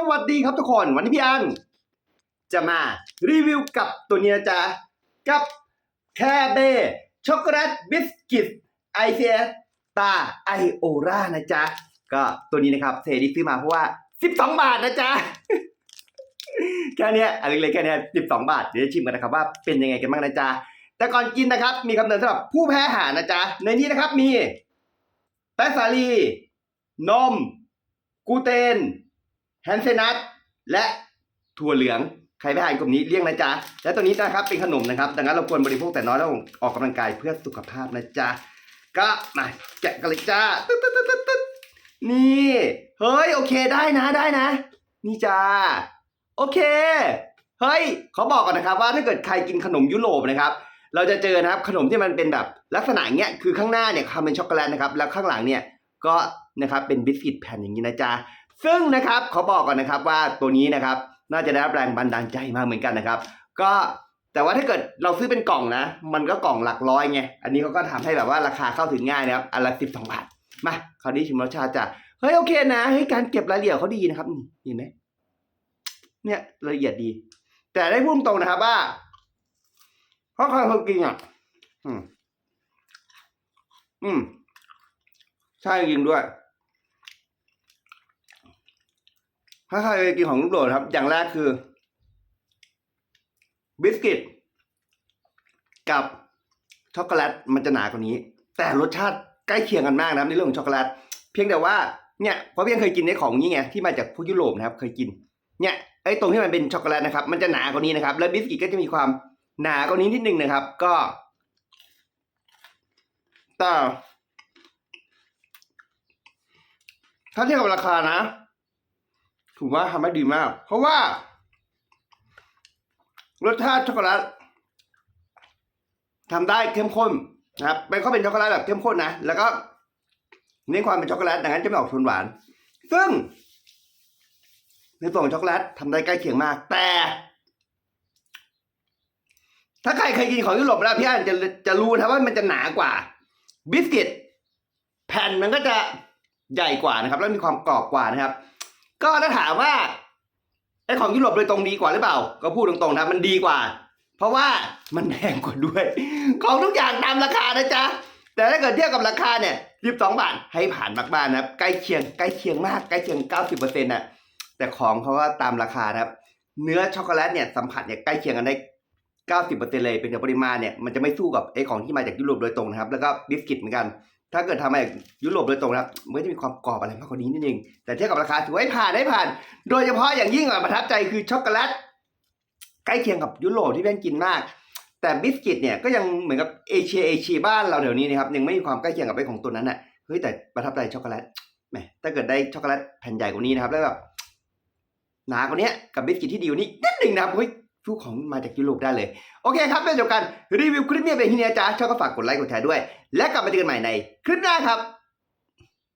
สวัสดีครับทุกคน วันนี้พี่อัน จะมารีวิวกับตัวนี้นะจ๊ะ กับแคเบช็อกโกแลตบิสกิตไอเซียตาไอโอรานะจ๊ะ ก็ตัวนี้นะครับเซดีซื้อมาเพราะว่า 12 บาทนะจ๊ะ แค่เนี้ยอะไรเล็กๆแค่เนี้ย12 บาท เดี๋ยวจะชิมกันนะครับว่าเป็นยังไงกันบ้างนะจ๊ะ แต่ก่อนกินนะครับ มีคำเตือนสำหรับผู้แพ้อาหารนะจ๊ะ ในนี้นะครับมีแป้งสาลี นม กูเตน แฮนเซนัทและถั่วเหลืองใครไม่ทานกลุ่มนี้เลี่ยงนะจ๊ะและตัวนี้นะครับเป็นขนมนะครับดังนั้นเราควรบริโภคแต่น้อยแล้วออกกำลังกายเพื่อสุขภาพนะจ๊ะก็มาแกะกันเลยจ้าตึ๊ดตึ๊ดตึ๊ดตึ๊ดนี่เฮ้ยโอเคได้นะได้นะ นี่จ้าโอเคเฮ้ยเขาบอกก่อนนะครับว่าถ้าเกิดใครกินขนมยุโรปนะครับ เราจะเจอนะครับขนมที่มันเป็นแบบลักษณะเงี้ยคือข้างหน้าเนี่ยทำเป็นช็อกโกแลตนะครับแล้วข้างหลังเนี่ยก็นะครับเป็นบิสกิตแผ่นอย่างนี้นะจ๊ะ ซึ่งนะครับขอบอกก่อนนะครับว่าตัวนี้นะครับน่าจะได้รับแรงบันดาลใจมากเหมือนกันนะครับ ก็แต่ว่าถ้าเกิดเราซื้อเป็นกล่องนะ มันก็กล่องหลักร้อยไงอันนี้เขาก็ทำให้แบบว่าราคาเข้าถึงง่ายนะครับอันละสิบสองบาทมาคราวนี้ชิมรสชาติจ้ะเฮ้ยโอเคนะเฮ้ยการเก็บรายละเอียดเขาดีนะครับเห็นไหมเนี่ยละเอียดดี แต่ได้พูดตรงนะครับว่าเพราะใครเคยกินอะอืม อืม ใช่จริงด้วย ถ้าใครเคยกินของลูกโดดครับ อย่างแรกคือ บิสกิต กับช็อกโกแลตมันจะหนากว่านี้ แต่รสชาติใกล้เคียงกันมากนะครับในเรื่องของช็อกโกแลตเพียงแต่ว่าเนี่ยเพราะพี่ยังเคยกินในของนี้ไงที่มาจากพวกยุโรปนะครับ เคยกินเนี่ยไอ้ตรงที่มันเป็นช็อกโกแลตนะครับ มันจะหนากว่านี้นะครับ แล้วบิสกิตก็จะมีความหนากว่านี้นิดนึงนะครับ ก็แต่ถ้าเทียบกับราคานะ ถือว่าทำได้ดีมาก เพราะว่า รสชาติช็อกโกแลตทำได้เข้มข้นนะครับเป็นเขาเป็นช็อกโกแลตแบบเข้มข้นนะแล้วก็เน้นความเป็นช็อกโกแลตดังนั้นจะไม่ออกโทนหวาน ซึ่ง ในส่วนของช็อกโกแลตทำได้ใกล้เคียงมาก แต่ ถ้าใครเคยกินของยุโรปแล้วพี่อันจะจะรู้นะว่ามันจะหนากว่า บิสกิตแผ่นมันก็จะใหญ่กว่านะครับ แล้วมีความกรอบกว่านะครับ ก็ถ้าถามว่าไอของยุโรปโดยตรงดีกว่าหรือเปล่า ก็พูดตรงๆนะมันดีกว่า เพราะว่ามันแพงกว่าด้วย ของทุกอย่างตามราคานะจ๊ะแต่ถ้าเกิดเทียบกับราคาเนี่ย12บสองบาทให้ผ่านมากๆนะครับใกล้เคียงใกล้เคียงมากใกล้เคียง 90%น่ะแต่ของเขาว่าตามราคานะครับ เนื้อช็อกโกแลตเนี่ยสัมผัสเนี่ยใกล้เคียงกันได้ 90%เลยเป็นแต่ปริมาณเนี่ยมันจะไม่สู้กับไอ้ของที่มาจากยุโรปโดยตรงนะครับ แล้วก็บิสกิตเหมือนกัน ถ้าเกิดทำมาจากยุโรปโดยตรงนะครับมันก็จะมีความกรอบอะไรมากกว่านี้นิดนึงแต่เทียบกับราคาถือว่าให้ผ่านให้ผ่าน โดยเฉพาะอย่างยิ่งอะประทับใจคือช็อกโกแลตใกล้เคียงกับยุโรปที่แม่งกินมาก แต่บิสกิตเนี่ยก็ยังเหมือนกับเอเชียเอเชียบ้านเราเดี๋ยวนี้นะครับยังไม่มีความใกล้เคียงกับไอของตัวนั้นน่ะเฮ้ยแต่ประทับใจช็อกโกแลตแหมถ้าเกิดได้ช็อกโกแลตแผ่นใหญ่กว่านี้นะครับแล้วแบบหนากว่านี้กับบิสกิตที่ดีกว่านี้นิดหนึ่งนะครับเฮ้ย สู้ของมาจากยุโรปได้เลย โอเคครับเป็นเดียวกันรีวิวคลิปนี้เป็นที่นี้จ้าชอบก็ฝากกดไลค์กดแชร์ด้วย และกลับมาเจอกันใหม่ในคลิปหน้าครับ